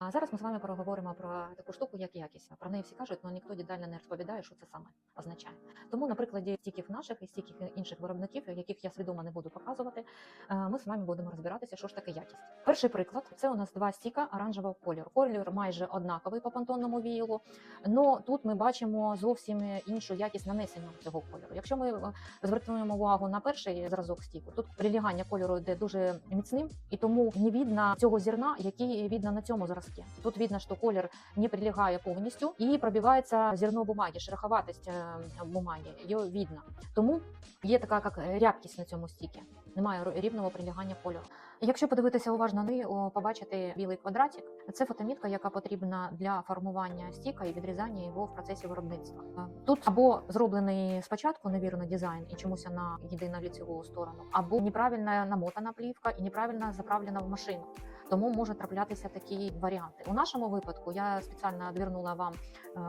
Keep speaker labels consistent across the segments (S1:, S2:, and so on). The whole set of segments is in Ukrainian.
S1: А зараз ми з вами поговоримо про таку штуку, як якість. Про неї всі кажуть, але ніхто детально не розповідає, що це саме означає. Тому на прикладі стіків наших і стіків інших виробників, яких я свідомо не буду показувати, е, ми з вами будемо розбиратися, що ж таке якість. Перший приклад це у нас два стіка оранжевого кольору. Колір майже однаковий по пантонному віялу, але тут ми бачимо зовсім іншу якість нанесення цього кольору. Якщо ми е, звернемо увагу на перший зразок стіку, тут прилягання кольору йде дуже міцним, і тому не видно цього зерна, який видно на цьому зразку. Тут видно, що колір не прилягає повністю і пробивається зерно бумаги, шероховатость е, бумаги, її видно. Тому є така як рябкість на цьому стікі. Немає рівного прилягання кольору. Якщо подивитися уважно, ви о, побачите білий квадратик. Це фотомітка, яка потрібна для формування стіка і відрізання його в процесі виробництва. Е, Тут або зроблений спочатку невірно дизайн і чомусь на єдину ліцеву сторону, або неправильно намотана плівка і неправильно заправлена в машину. Тому можуть траплятися такі варіанти. У нашому випадку я спеціально одвернула вам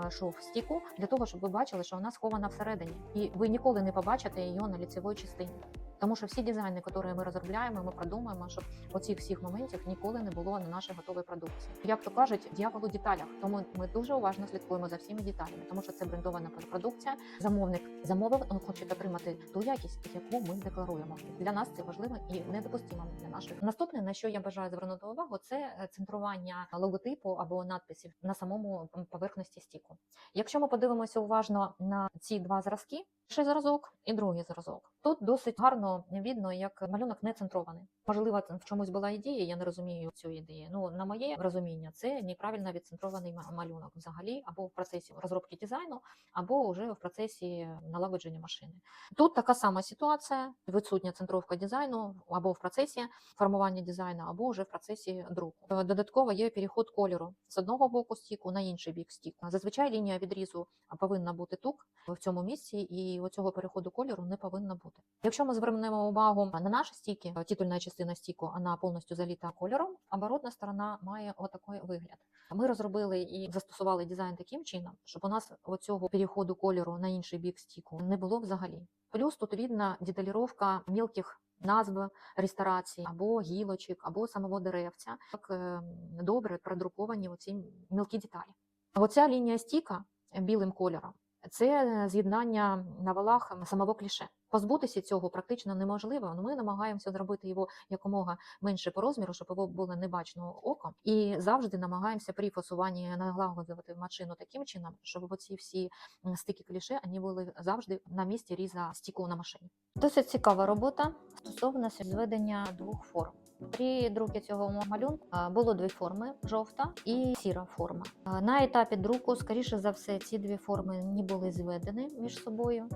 S1: е, шов стіку для того, щоб ви бачили, що вона схована всередині, і ви ніколи не побачите її на ліцевій частині. Тому що всі дизайни, які ми розробляємо, ми продумаємо, щоб оцих всіх моментів ніколи не було на нашій готовій продукції. Як то кажуть, дьявол у деталях. Тому ми дуже уважно слідкуємо за всіми деталями, тому що це брендована продукція. Замовник замовив, він хоче отримати ту якість, яку ми декларуємо. Для нас це важливо і недопустимо для наших. Наступне, на що я бажаю звернути увагу, це центрування логотипу або надписів на самому поверхності стіку. Якщо ми подивимося уважно на ці два зразки. Перший зразок і другий зразок. Тут досить гарно видно, як малюнок не центрований. Можливо, в чомусь була ідея, я не розумію цю ідею. Ну, на моє розуміння, це неправильно відцентрований малюнок взагалі, або в процесі розробки дизайну, або вже в процесі налагодження машини. Тут така сама ситуація: відсутня центровка дизайну або в процесі формування дизайну, або вже в процесі друку. Додатково є переход кольору з одного боку стіку на інший бік стіку. Зазвичай лінія відрізу повинна бути тук в цьому місці, і оцього переходу кольору не повинно бути. Якщо ми звернемо увагу на наші стіки, титульна частина стіку, вона повністю заліта кольором, оборотна сторона має отакий вигляд. Ми розробили і застосували дизайн таким чином, щоб у нас оцього переходу кольору на інший бік стіку не було взагалі. Плюс тут видно деталіровка мілких назв ресторації або гілочок, або самого деревця. Так е, добре продруковані оці мілкі деталі. Оця лінія стіка білим кольором це з'єднання на валах самого кліше. Позбутися цього практично неможливо. але Ми намагаємося зробити його якомога менше по розміру, щоб його було не бачно оком. І завжди намагаємося при фасуванні налагоджувати машину таким чином, щоб оці всі стики кліше вони були завжди на місці різа стіку на машині. Досить цікава робота стосовно зведення двох форм. При друку цього малюнку було дві форми: жовта і сіра форма. На етапі друку, скоріше за все, ці дві форми не були зведені між собою,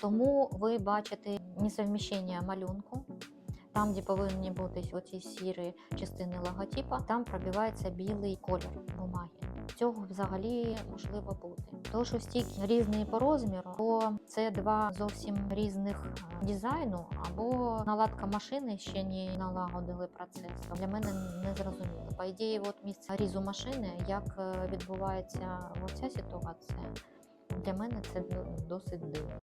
S1: тому ви бачите несовміщення малюнку. Там, де повинні бути оці сірі частини логотипа, там пробивається білий колір бумаги. Цього взагалі можливо бути. Тому що стік різний по розміру, то це два зовсім різних е, дизайну, або наладка машини ще не налагодили процес. Для мене не зрозуміло. По ідеї, от місце різу машини, як е, відбувається оця ситуація, для мене це ну, досить дивно.